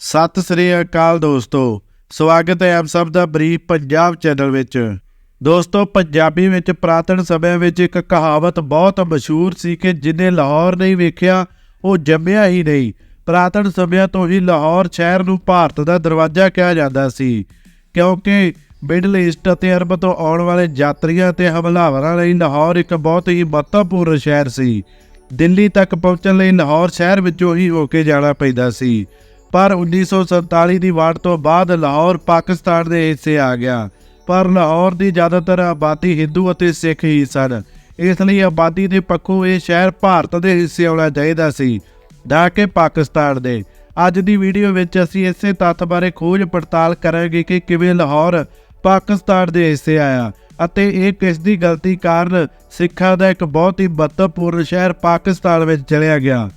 ਸਤਿ ਸ੍ਰੀ ਅਕਾਲ ਦੋਸਤੋ, ਸਵਾਗਤ ਹੈ ਆਪ ਸਭ ਦਾ ਬਰੀਫ ਪੰਜਾਬ ਚੈਨਲ ਵਿੱਚ। ਦੋਸਤੋ, ਪੰਜਾਬੀ ਵਿੱਚ ਪ੍ਰਾਤਨ ਸਮੇਂ ਵਿੱਚ ਇੱਕ ਕਹਾਵਤ ਬਹੁਤ ਮਸ਼ਹੂਰ ਸੀ ਕਿ ਜਿਹਨੇ ਲਾਹੌਰ ਨਹੀਂ ਵੇਖਿਆ, ਉਹ ਜੰਮਿਆ ਹੀ ਨਹੀਂ। ਪ੍ਰਾਤਨ ਸਮਿਆਂ ਤੋਂ ਹੀ ਲਾਹੌਰ ਸ਼ਹਿਰ ਨੂੰ ਭਾਰਤ ਦਾ ਦਰਵਾਜ਼ਾ ਕਿਹਾ ਜਾਂਦਾ ਸੀ, ਕਿਉਂਕਿ ਮਿਡਲ ਈਸਟ ਅਤੇ ਅਰਬ ਤੋਂ ਆਉਣ ਵਾਲੇ ਯਾਤਰੀਆਂ ਤੇ ਹਮਲਾਵਰਾਂ ਲਈ ਲਾਹੌਰ ਇੱਕ ਬਹੁਤ ਹੀ ਮਹੱਤਵਪੂਰਨ ਸ਼ਹਿਰ ਸੀ। ਦਿੱਲੀ ਤੱਕ ਪਹੁੰਚਣ ਲਈ ਲਾਹੌਰ ਸ਼ਹਿਰ ਵਿੱਚੋਂ ਹੀ ਹੋ ਕੇ ਜਾਣਾ ਪੈਂਦਾ ਸੀ। ਪਰ 1947 ਦੀ ਵਾਰ ਤੋਂ ਬਾਅਦ ਲਾਹੌਰ, ਪਾਕਿਸਤਾਨ ਦੇ ਹਿੱਸੇ ਆ ਗਿਆ। ਪਰ ਲਾਹੌਰ ਦੀ ਜ਼ਿਆਦਾਤਰ ਆਬਾਦੀ ਹਿੰਦੂ ਅਤੇ ਸਿੱਖ ਹੀ ਸਨ। ਇਸ ਲਈ ਆਬਾਦੀ ਦੇ ਪੱਖੋਂ ਇਹ ਸ਼ਹਿਰ ਭਾਰਤ ਦੇ ਹਿੱਸੇ ਆਉਣਾ ਚਾਹੀਦਾ ਸੀ, ਨਾ ਕਿ ਪਾਕਿਸਤਾਨ ਦੇ। ਅੱਜ ਦੀ ਵੀਡੀਓ ਵਿੱਚ ਅਸੀਂ ਇਸੇ ਤੱਥ ਬਾਰੇ ਖੋਜ ਪੜਤਾਲ ਕਰਾਂਗੇ ਕਿ ਕਿਵੇਂ ਲਾਹੌਰ, ਪਾਕਿਸਤਾਨ ਦੇ ਹਿੱਸੇ ਆਇਆ ਅਤੇ ਇਹ ਕਿਸ ਦੀ ਗਲਤੀ ਕਾਰਨ ਸਿੱਖਾਂ ਦਾ ਇੱਕ ਬਹੁਤ ਹੀ ਮਹੱਤਵਪੂਰਨ ਸ਼ਹਿਰ ਪਾਕਿਸਤਾਨ ਵਿੱਚ ਚਲਿਆ ਗਿਆ।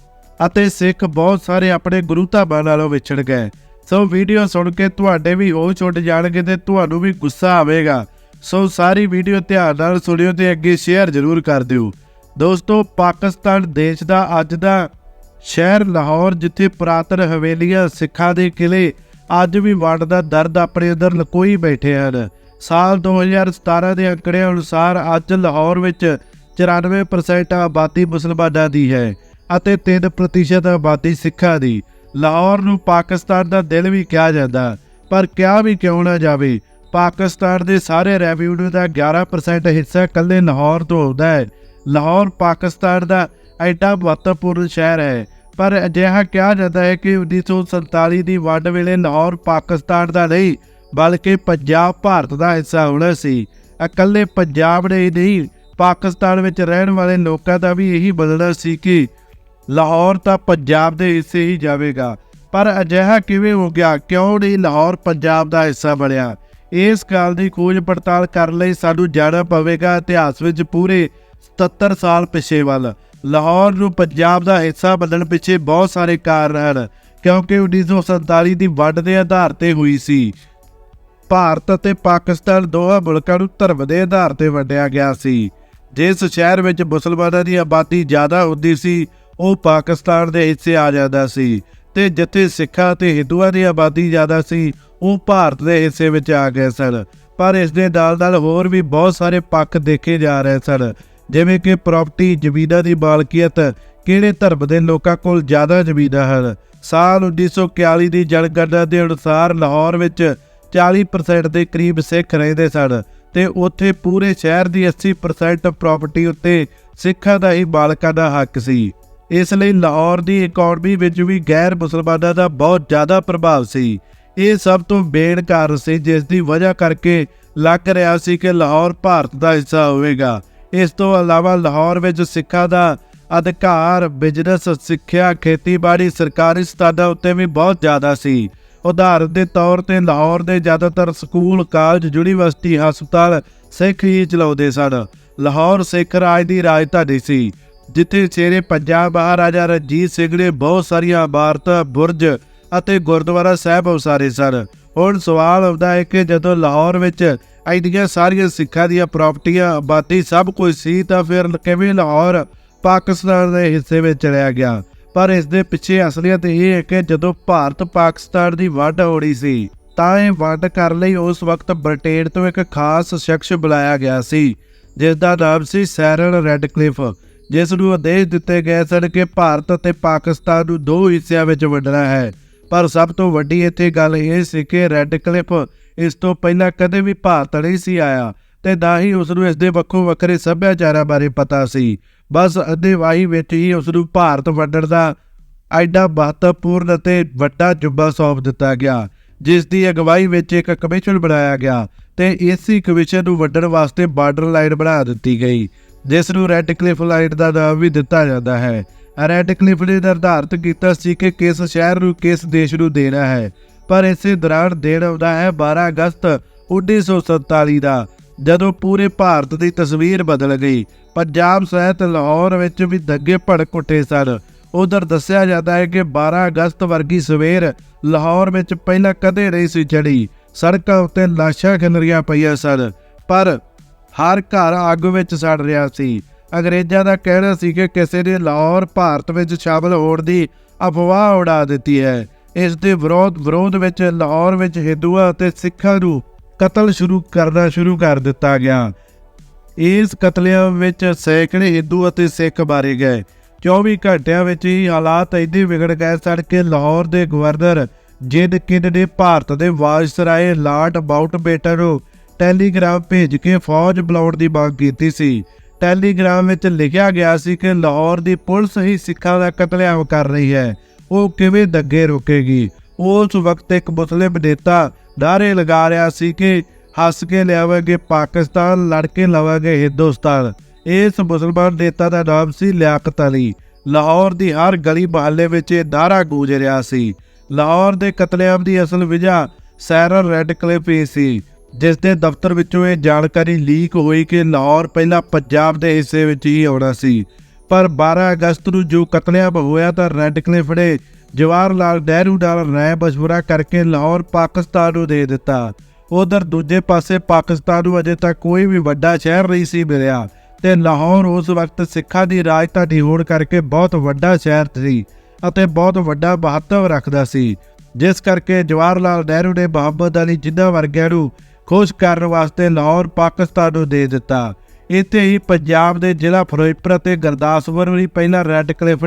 ਅਤੇ ਸਿੱਖ ਬਹੁਤ ਸਾਰੇ ਆਪਣੇ ਗੁਰੂ ਧਾਮਾਂ ਨਾਲੋਂ ਵਿਛੜ ਗਏ। ਸੋ ਵੀਡੀਓ ਸੁਣ ਕੇ ਤੁਹਾਡੇ ਵੀ ਉਹ ਛੁੱਟ ਜਾਣਗੇ ਤੇ ਤੁਹਾਨੂੰ ਵੀ ਗੁੱਸਾ ਆਵੇਗਾ। ਸੋ ਸਾਰੀ ਵੀਡੀਓ ਧਿਆਨ ਨਾਲ ਸੁਣਿਓ ਤੇ ਅੱਗੇ ਸ਼ੇਅਰ ਜ਼ਰੂਰ ਕਰ ਦਿਓ। ਦੋਸਤੋ, ਪਾਕਿਸਤਾਨ ਦੇਸ਼ ਦਾ ਅੱਜ ਦਾ ਸ਼ਹਿਰ ਲਾਹੌਰ, ਜਿੱਥੇ ਪੁਰਾਤਨ ਹਵੇਲੀਆਂ ਸਿੱਖਾਂ ਦੇ ਕਿਲੇ ਅੱਜ ਵੀ ਵੰਡ ਦਾ ਦਰਦ ਆਪਣੇ ਅੰਦਰ ਲਕੋਈ ਬੈਠੇ ਹਨ। ਸਾਲ 2017 ਦੇ ਅੰਕੜਿਆਂ ਅਨੁਸਾਰ ਅੱਜ ਲਾਹੌਰ ਵਿੱਚ 94% ਆਬਾਦੀ ਮੁਸਲਮਾਨਾਂ ਦੀ ਹੈ। ਅਤੇ 3% ਆਬਾਦੀ ਸਿੱਖਾਂ ਦੀ। ਲਾਹੌਰ ਨੂੰ ਪਾਕਿਸਤਾਨ ਦਾ ਦਿਲ ਵੀ ਕਿਹਾ ਜਾਂਦਾ, ਪਰ ਕਿਹਾ ਵੀ ਕਿਉਂ ਨਾ ਜਾਵੇ? ਪਾਕਿਸਤਾਨ ਦੇ ਸਾਰੇ ਰੈਵਨਿਊ ਦਾ 11% ਹਿੱਸਾ ਕੱਲੇ ਲਾਹੌਰ ਤੋਂ ਆਉਂਦਾ ਹੈ। ਲਾਹੌਰ, ਪਾਕਿਸਤਾਨ ਦਾ ਐਡਾ ਮਹੱਤਵਪੂਰਨ ਸ਼ਹਿਰ ਹੈ, ਪਰ ਅਜਿਹਾ ਕਿਹਾ ਜਾਂਦਾ ਹੈ ਕਿ 1947 ਦੀ ਵੰਡ ਵੇਲੇ ਲਾਹੌਰ ਪਾਕਿਸਤਾਨ ਦਾ ਨਹੀਂ, ਬਲਕਿ ਪੰਜਾਬ ਭਾਰਤ ਦਾ ਹਿੱਸਾ ਹੋਣਾ ਸੀ। ਇਕੱਲੇ ਪੰਜਾਬ ਨੇ ਹੀ ਨਹੀਂ, ਪਾਕਿਸਤਾਨ ਵਿੱਚ ਰਹਿਣ ਵਾਲੇ ਲੋਕਾਂ ਦਾ ਵੀ ਇਹੀ ਬਦਲਣਾ ਸੀ ਕਿ ਲਾਹੌਰ ਤਾਂ ਪੰਜਾਬ ਦੇ ਹਿੱਸੇ ਹੀ ਜਾਵੇਗਾ। ਪਰ ਅਜਿਹਾ ਕਿਵੇਂ ਹੋ ਗਿਆ? ਕਿਉਂ ਨਹੀਂ ਲਾਹੌਰ ਪੰਜਾਬ ਦਾ ਹਿੱਸਾ ਬਣਿਆ? ਇਸ ਗੱਲ ਦੀ ਖੋਜ ਪੜਤਾਲ ਕਰਨ ਲਈ ਸਾਨੂੰ ਜਾਣਾ ਪਵੇਗਾ ਇਤਿਹਾਸ ਵਿੱਚ ਪੂਰੇ 77 ਸਾਲ ਪਿਛੇ ਵੱਲ। ਲਾਹੌਰ ਨੂੰ ਪੰਜਾਬ ਦਾ ਹਿੱਸਾ ਬਣਨ ਪਿੱਛੇ ਬਹੁਤ ਸਾਰੇ ਕਾਰਨ ਹਨ, ਕਿਉਂਕਿ 1947 ਦੀ ਵੰਡ ਦੇ ਆਧਾਰ ਤੇ ਹੋਈ ਸੀ। ਭਾਰਤ ਅਤੇ ਪਾਕਿਸਤਾਨ ਦੋਹਾਂ ਮੁਲਕਾਂ ਨੂੰ ਧਰਮ ਦੇ ਆਧਾਰ ਤੇ ਵੰਡਿਆ ਗਿਆ ਸੀ। ਜਿਸ ਸ਼ਹਿਰ ਵਿੱਚ ਮੁਸਲਮਾਨਾਂ ਦੀ ਆਬਾਦੀ ਜ਼ਿਆਦਾ ਹੁੰਦੀ ਸੀ ਉਹ ਪਾਕਿਸਤਾਨ ਦੇ ਹਿੱਸੇ ਆ ਜਾਂਦਾ ਸੀ ਤੇ ਜਿੱਥੇ ਸਿੱਖਾਂ ਤੇ ਹਿੰਦੂਆਂ ਦੀ ਆਬਾਦੀ ਜ਼ਿਆਦਾ ਸੀ, ਉਹ ਭਾਰਤ ਦੇ ਹਿੱਸੇ ਵਿੱਚ ਆ ਗਏ ਸਨ। ਪਰ ਇਸ ਦੇ ਨਾਲ-ਨਾਲ ਹੋਰ ਵੀ ਬਹੁਤ ਸਾਰੇ ਪੱਖ ਦੇਖੇ ਜਾ ਰਹੇ ਸਨ, ਜਿਵੇਂ ਕਿ ਪ੍ਰਾਪਰਟੀ ਜ਼ਮੀਨਾਂ ਦੀ ਮਾਲਕੀਅਤ, ਕਿਹੜੇ ਧਰਮ ਦੇ ਲੋਕਾਂ ਕੋਲ ਜ਼ਿਆਦਾ ਜ਼ਮੀਨਾਂ ਹਨ। ਸਾਲ 1941 ਦੀ ਜਨਗਣਨਾ ਦੇ ਅਨੁਸਾਰ ਲਾਹੌਰ ਵਿੱਚ 40% ਦੇ ਕਰੀਬ ਸਿੱਖ ਰਹਿੰਦੇ ਸਨ ਤੇ ਉੱਥੇ ਪੂਰੇ ਸ਼ਹਿਰ ਦੀ 80% ਪ੍ਰਾਪਰਟੀ ਉੱਤੇ ਸਿੱਖਾਂ ਦਾ ਹੀ ਮਾਲਕਾਂ ਦਾ ਹੱਕ ਸੀ। ਇਸ ਲਈ ਲਾਹੌਰ ਦੀ ਇਕਨੋਮੀ ਵਿੱਚ ਵੀ ਗੈਰ ਮੁਸਲਮਾਨਾਂ ਦਾ ਬਹੁਤ ਜ਼ਿਆਦਾ ਪ੍ਰਭਾਵ ਸੀ। ਇਹ ਸਭ ਤੋਂ ਮੇਨ ਕਾਰਨ ਸੀ, ਜਿਸ ਦੀ ਵਜ੍ਹਾ ਕਰਕੇ ਲੱਗ ਰਿਹਾ ਸੀ ਕਿ ਲਾਹੌਰ ਭਾਰਤ ਦਾ ਹਿੱਸਾ ਹੋਵੇਗਾ। ਇਸ ਤੋਂ ਇਲਾਵਾ ਲਾਹੌਰ ਵਿੱਚ ਸਿੱਖਾਂ ਦਾ ਅਧਿਕਾਰ ਬਿਜ਼ਨਸ ਸਿੱਖਿਆ, ਖੇਤੀਬਾੜੀ, ਸਰਕਾਰੀ ਸਤਾਨਾਂ ਉੱਤੇ ਵੀ ਬਹੁਤ ਜ਼ਿਆਦਾ ਸੀ। ਉਦਾਹਰਨ ਦੇ ਤੌਰ ਤੇ ਲਾਹੌਰ ਦੇ ਜ਼ਿਆਦਾਤਰ ਸਕੂਲ, ਕਾਲਜ, ਯੂਨੀਵਰਸਿਟੀ, ਹਸਪਤਾਲ ਸਿੱਖ ਹੀ ਚਲਾਉਂਦੇ ਸਨ। ਲਾਹੌਰ ਸਿੱਖ ਰਾਜ ਦੀ ਰਾਜਧਾਨੀ ਸੀ। ਜਿੱਥੇ ਸ਼ੇਰੇ ਪੰਜਾਬ ਮਹਾਰਾਜਾ ਰਣਜੀਤ ਸਿੰਘ ਨੇ ਬਹੁਤ ਸਾਰੀਆਂ ਇਮਾਰਤਾਂ, ਬੁਰਜ ਅਤੇ ਗੁਰਦੁਆਰਾ ਸਾਹਿਬ ਉਸਾਰੇ ਸਨ। ਹੁਣ ਸਵਾਲ ਆਉਂਦਾ ਹੈ ਕਿ ਜਦੋਂ ਲਾਹੌਰ ਵਿੱਚ ਐਡੀਆਂ ਸਾਰੀਆਂ ਸਿੱਖਾਂ ਦੀਆਂ ਪ੍ਰਾਪਰਟੀਆਂ, ਆਬਾਦੀ ਸਭ ਕੁਝ ਸੀ ਤਾਂ ਫਿਰ ਕਿਵੇਂ ਲਾਹੌਰ ਪਾਕਿਸਤਾਨ ਦੇ ਹਿੱਸੇ ਵਿੱਚ ਚਲਿਆ ਗਿਆ? ਪਰ ਇਸ ਦੇ ਪਿੱਛੇ ਅਸਲੀਅਤ ਇਹ ਹੈ ਕਿ ਜਦੋਂ ਭਾਰਤ ਪਾਕਿਸਤਾਨ ਦੀ ਵੰਡ ਹੋਣੀ ਸੀ, ਤਾਂ ਇਹ ਵੰਡ ਕਰਨ ਲਈ ਉਸ ਵਕਤ ਬ੍ਰਿਟੇਨ ਤੋਂ ਇੱਕ ਖਾਸ ਸ਼ਖਸ ਬੁਲਾਇਆ ਗਿਆ ਸੀ ਜਿਸ ਦਾ ਨਾਮ ਸੀ ਸੈਰਲ ਰੈਡਕਲਿਫ। ਜਿਸ ਨੂੰ ਆਦੇਸ਼ ਦਿੱਤੇ ਗਏ ਸਨ ਕਿ ਭਾਰਤ ਅਤੇ ਪਾਕਿਸਤਾਨ ਨੂੰ ਦੋ ਹਿੱਸਿਆਂ ਵਿੱਚ ਵੰਡਣਾ ਹੈ। ਪਰ ਸਭ ਤੋਂ ਵੱਡੀ ਇੱਥੇ ਗੱਲ ਇਹ ਸੀ ਕਿ ਰੈੱਡ ਰੈਡਕਲਿਫ ਇਸ ਤੋਂ ਪਹਿਲਾਂ ਕਦੇ ਵੀ ਭਾਰਤ ਨਹੀਂ ਸੀ ਆਇਆ ਤੇ ਨਾ ਹੀ ਉਸ ਨੂੰ ਇਸ ਦੇ ਵੱਖੋ ਵੱਖਰੇ ਸੱਭਿਆਚਾਰਾਂ ਬਾਰੇ ਪਤਾ ਸੀ। ਬਸ ਅਧਿਵਾਈ ਵਿੱਚ ਹੀ ਉਸ ਨੂੰ ਭਾਰਤ ਵੰਡਣ ਦਾ ਐਡਾ ਮਹੱਤਵਪੂਰਨ ਅਤੇ ਵੱਡਾ ਜੁੱਬਾ ਸੌਂਪ ਦਿੱਤਾ ਗਿਆ, ਜਿਸ ਦੀ ਅਗਵਾਈ ਵਿੱਚ ਇੱਕ ਕਮਿਸ਼ਨ ਬਣਾਇਆ ਗਿਆ ਤੇ ਇਸੇ ਕਮਿਸ਼ਨ ਨੂੰ ਵੰਡਣ ਵਾਸਤੇ ਬਾਰਡਰ ਲਾਈਨ ਬਣਾ ਦਿੱਤੀ ਗਈ। ਜਿਸ ਨੂੰ ਰੈੱਡ ਕਲਿਫ ਲਾਈਟ ਦਾ ਨਾਮ ਵੀ ਦਿੱਤਾ ਜਾਂਦਾ ਹੈ। ਰੈੱਡ ਕਲਿਫ ਨੇ ਨਿਰਧਾਰਤ ਕੀਤਾ ਸੀ ਕਿ ਕਿਸ ਸ਼ਹਿਰ ਨੂੰ ਕਿਸ ਦੇਸ਼ ਨੂੰ ਦੇਣਾ ਹੈ। ਪਰ ਇਸੇ ਦੌਰਾਨ ਦੇਣ ਆਉਂਦਾ ਹੈ 12 ਅਗਸਤ 1947 ਦਾ, ਜਦੋਂ ਪੂਰੇ ਭਾਰਤ ਦੀ ਤਸਵੀਰ ਬਦਲ ਗਈ। ਪੰਜਾਬ ਸਹਿਤ ਲਾਹੌਰ ਵਿੱਚ ਵੀ ਦੱਗੇ ਭੜਕ ਉੱਠੇ ਸਨ। ਉਧਰ ਦੱਸਿਆ ਜਾਂਦਾ ਹੈ ਕਿ 12 ਅਗਸਤ ਵਰਗੀ ਸਵੇਰ ਲਾਹੌਰ ਵਿੱਚ ਪਹਿਲਾਂ ਕਦੇ ਨਹੀਂ ਸੀ ਚੜੀ ਸੜਕਾਂ ਉੱਤੇ ਲਾਸ਼ਾਂ ਖਿਲਰੀਆਂ ਪਈਆਂ ਸਨ। ਪਰ ਹਰ ਘਰ ਅੱਗ ਵਿੱਚ ਸੜ ਰਿਹਾ ਸੀ। ਅੰਗਰੇਜ਼ਾਂ ਦਾ ਕਹਿਣਾ ਸੀ ਕਿ ਕਿਸੇ ਨੇ ਲਾਹੌਰ, ਭਾਰਤ ਵਿੱਚ ਸ਼ਾਮਲ ਹੋਣ ਦੀ ਅਫਵਾਹ ਉਡਾ ਦਿੱਤੀ ਹੈ। ਇਸ ਦੇ ਵਿਰੋਧ ਵਿਰੋਧ ਵਿੱਚ ਲਾਹੌਰ ਵਿੱਚ ਹਿੰਦੂਆਂ ਅਤੇ ਸਿੱਖਾਂ ਨੂੰ ਕਤਲ ਸ਼ੁਰੂ ਕਰਨਾ ਸ਼ੁਰੂ ਕਰ ਦਿੱਤਾ ਗਿਆ। ਇਸ ਕਤਲੇਆਮ ਵਿੱਚ ਸੈਂਕੜੇ ਹਿੰਦੂ ਅਤੇ ਸਿੱਖ ਮਾਰੇ ਗਏ। 24 ਘੰਟਿਆਂ ਵਿੱਚ ਹੀ ਹਾਲਾਤ ਇੰਨੇ ਵਿਗੜ ਗਏ ਸਨ ਕਿ ਲਾਹੌਰ ਦੇ ਗਵਰਨਰ ਜਿੰਦ ਕਿਨ ਨੇ ਭਾਰਤ ਦੇ ਵਾਇਸਰਾਏ ਲਾਰਡ ਮਾਊਂਟਬੇਟਨ ਨੂੰ ਟੈਲੀਗ੍ਰਾਮ ਭੇਜ ਕੇ ਫੌਜ ਬੁਲਾਉਣ ਦੀ ਮੰਗ ਕੀਤੀ ਸੀ। ਟੈਲੀਗ੍ਰਾਮ ਵਿੱਚ ਲਿਖਿਆ ਗਿਆ ਸੀ ਕਿ ਲਾਹੌਰ ਦੀ ਪੁਲਿਸ ਹੀ ਸਿੱਖਾਂ ਦਾ ਕਤਲੇਆਮ ਕਰ ਰਹੀ ਹੈ। ਉਹ ਕਿਵੇਂ ਦੱਗੇ ਰੋਕੇਗੀ? ਉਸ ਵਕਤ ਇੱਕ ਮੁਸਲਿਮ ਨੇਤਾ ਨਾਅਰੇ ਲਗਾ ਰਿਹਾ ਸੀ ਕਿ ਹੱਸ ਕੇ ਲਿਆਵਾਂਗੇ ਪਾਕਿਸਤਾਨ, ਲੜ ਕੇ ਲਵਾਂਗੇ ਹਿੰਦੁਸਤਾਨ। ਇਸ ਮੁਸਲਮਾਨ ਨੇਤਾ ਦਾ ਨਾਮ ਸੀ ਲਿਆਕਤ ਅਲੀ। ਲਾਹੌਰ ਦੀ ਹਰ ਗਲੀ ਮੁਹੱਲੇ ਵਿੱਚ ਇਹ ਨਾਅਰਾ ਗੂੰਜ ਰਿਹਾ ਸੀ। ਲਾਹੌਰ ਦੇ ਕਤਲੇਆਮ ਦੀ ਅਸਲ ਵਜ੍ਹਾ ਸੈਰਰ ਰੈੱਡ ਕਲਿਫ ਹੀ ਸੀ। ਜਿਸ ਦੇ ਦਫ਼ਤਰ ਵਿੱਚੋਂ ਇਹ ਜਾਣਕਾਰੀ ਲੀਕ ਹੋਈ ਕਿ ਲਾਹੌਰ ਪਹਿਲਾਂ ਪੰਜਾਬ ਦੇ ਹਿੱਸੇ ਵਿੱਚ ਹੀ ਆਉਣਾ ਸੀ। ਪਰ 12 ਅਗਸਤ ਨੂੰ ਜੋ ਕਤਲੇਆਮ ਹੋਇਆ ਤਾਂ ਰੈੱਡ ਕਲਿਫ ਨੇ ਜਵਾਹਰ ਲਾਲ ਨਹਿਰੂ ਨਾਲ ਰਾਏ ਮਸ਼ਵਰਾ ਕਰਕੇ ਲਾਹੌਰ ਪਾਕਿਸਤਾਨ ਨੂੰ ਦੇ ਦਿੱਤਾ। ਉਧਰ ਦੂਜੇ ਪਾਸੇ ਪਾਕਿਸਤਾਨ ਨੂੰ ਅਜੇ ਤੱਕ ਕੋਈ ਵੀ ਵੱਡਾ ਸ਼ਹਿਰ ਨਹੀਂ ਸੀ ਮਿਲਿਆ ਤੇ ਲਾਹੌਰ ਉਸ ਵਕਤ ਸਿੱਖਾਂ ਦੀ ਰਾਜਧਾਨੀ ਹੋਣ ਕਰਕੇ ਬਹੁਤ ਵੱਡਾ ਸ਼ਹਿਰ ਸੀ ਅਤੇ ਬਹੁਤ ਵੱਡਾ ਮਹੱਤਵ ਰੱਖਦਾ ਸੀ। ਜਿਸ ਕਰਕੇ ਜਵਾਹਰ ਲਾਲ ਨਹਿਰੂ ਨੇ ਮੁਹੰਮਦ ਅਲੀ ਜਿੰਨਾ ਵਰਗਿਆਂ ਨੂੰ ਖੁਸ਼ ਕਰਨ ਵਾਸਤੇ ਲਾਹੌਰ, ਪਾਕਿਸਤਾਨ ਨੂੰ ਦੇ ਦਿੱਤਾ। ਇੱਥੇ ਹੀ ਪੰਜਾਬ ਦੇ ਜ਼ਿਲ੍ਹਾ ਫਿਰੋਜ਼ਪੁਰ ਅਤੇ ਗੁਰਦਾਸਪੁਰ ਵੀ ਪਹਿਲਾਂ ਰੈੱਡ ਕਲਿਫ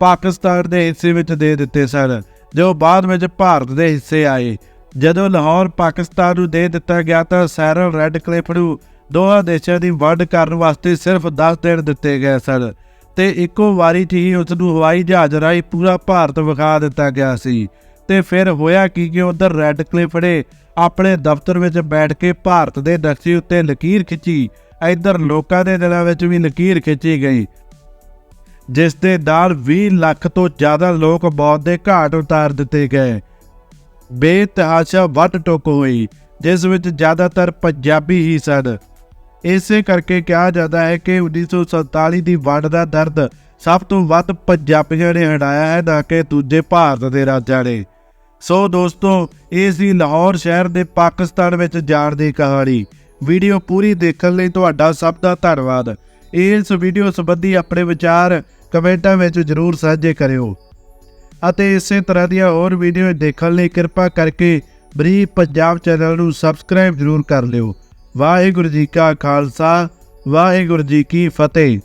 ਪਾਕਿਸਤਾਨ ਦੇ ਹਿੱਸੇ ਵਿੱਚ ਦੇ ਦਿੱਤੇ ਸਨ, ਜੋ ਬਾਅਦ ਵਿੱਚ ਭਾਰਤ ਦੇ ਹਿੱਸੇ ਆਏ। ਜਦੋਂ ਲਾਹੌਰ, ਪਾਕਿਸਤਾਨ ਨੂੰ ਦੇ ਦਿੱਤਾ ਗਿਆ ਤਾਂ ਸੈਰਲ ਰੈੱਡ ਕਲਿਫ ਨੂੰ ਦੋਹਾਂ ਦੇਸ਼ਾਂ ਦੀ ਵੰਡ ਕਰਨ ਵਾਸਤੇ ਸਿਰਫ 10 ਦਿਨ ਦਿੱਤੇ ਗਏ ਸਨ ਤੇ ਇੱਕੋ ਵਾਰੀ 'ਚ ਹੀ ਉਸ ਨੂੰ ਹਵਾਈ ਜਹਾਜ਼ ਰਾਹੀਂ ਪੂਰਾ ਭਾਰਤ ਵਿਖਾ ਦਿੱਤਾ ਗਿਆ ਸੀ। ਤੇ ਫਿਰ ਹੋਇਆ ਕੀ ਕਿ ਉਧਰ ਰੈੱਡ ਕਲਿਫ ਨੇ ਆਪਣੇ ਦਫ਼ਤਰ ਵਿੱਚ ਬੈਠ ਕੇ ਭਾਰਤ ਦੇ ਨਕਸ਼ੇ ਉੱਤੇ ਲਕੀਰ ਖਿੱਚੀ। ਇੱਧਰ ਲੋਕਾਂ ਦੇ ਦਿਲਾਂ ਵਿੱਚ ਵੀ ਲਕੀਰ ਖਿੱਚੀ ਗਈ। ਜਿਸ ਦੇ ਨਾਲ 20 ਲੱਖ ਤੋਂ ਜ਼ਿਆਦਾ ਲੋਕ ਮੌਤ ਦੇ ਘਾਟ ਉਤਾਰ ਦਿੱਤੇ ਗਏ। ਬੇਤਹਾਸ਼ਾ ਵੱਟ ਟੋਕ ਹੋਈ, ਜਿਸ ਵਿੱਚ ਜ਼ਿਆਦਾਤਰ ਪੰਜਾਬੀ ਹੀ ਸਨ। ਇਸੇ ਕਰਕੇ ਕਿਹਾ ਜਾਂਦਾ ਹੈ ਕਿ 1947 ਦੀ ਵੰਡ ਦਾ ਦਰਦ ਸਭ ਤੋਂ ਵੱਧ ਪੰਜਾਬੀਆਂ ਨੇ ਹਟਾਇਆ ਹੈ, ਨਾ ਕਿ ਦੂਜੇ ਭਾਰਤ ਦੇ ਰਾਜਾਂ ਨੇ। ਸੋ ਦੋਸਤੋ ਇਹ ਸੀ ਲਾਹੌਰ ਸ਼ਹਿਰ ਦੇ ਪਾਕਿਸਤਾਨ ਵਿੱਚ ਜਾਣ ਦੀ ਕਹਾਣੀ। ਵੀਡੀਓ ਪੂਰੀ ਦੇਖਣ ਲਈ ਤੁਹਾਡਾ ਸਭ ਦਾ ਧੰਨਵਾਦ। ਇਸ ਵੀਡੀਓ ਸੰਬੰਧੀ ਆਪਣੇ ਵਿਚਾਰ ਕਮੈਂਟਾਂ ਵਿੱਚ ਜ਼ਰੂਰ ਸਾਂਝੇ ਕਰਿਓ। ਅਤੇ ਇਸੇ ਤਰ੍ਹਾਂ ਦੀਆਂ ਹੋਰ ਵੀਡੀਓ ਦੇਖਣ ਲਈ ਕਿਰਪਾ ਕਰਕੇ ਬਰੀ ਪੰਜਾਬ ਚੈਨਲ ਨੂੰ ਸਬਸਕ੍ਰਾਈਬ ਜ਼ਰੂਰ ਕਰ ਲਿਓ। ਵਾਹਿਗੁਰੂ ਜੀ ਕਾ ਖਾਲਸਾ, ਵਾਹਿਗੁਰੂ ਜੀ ਕੀ ਫਤਿਹ।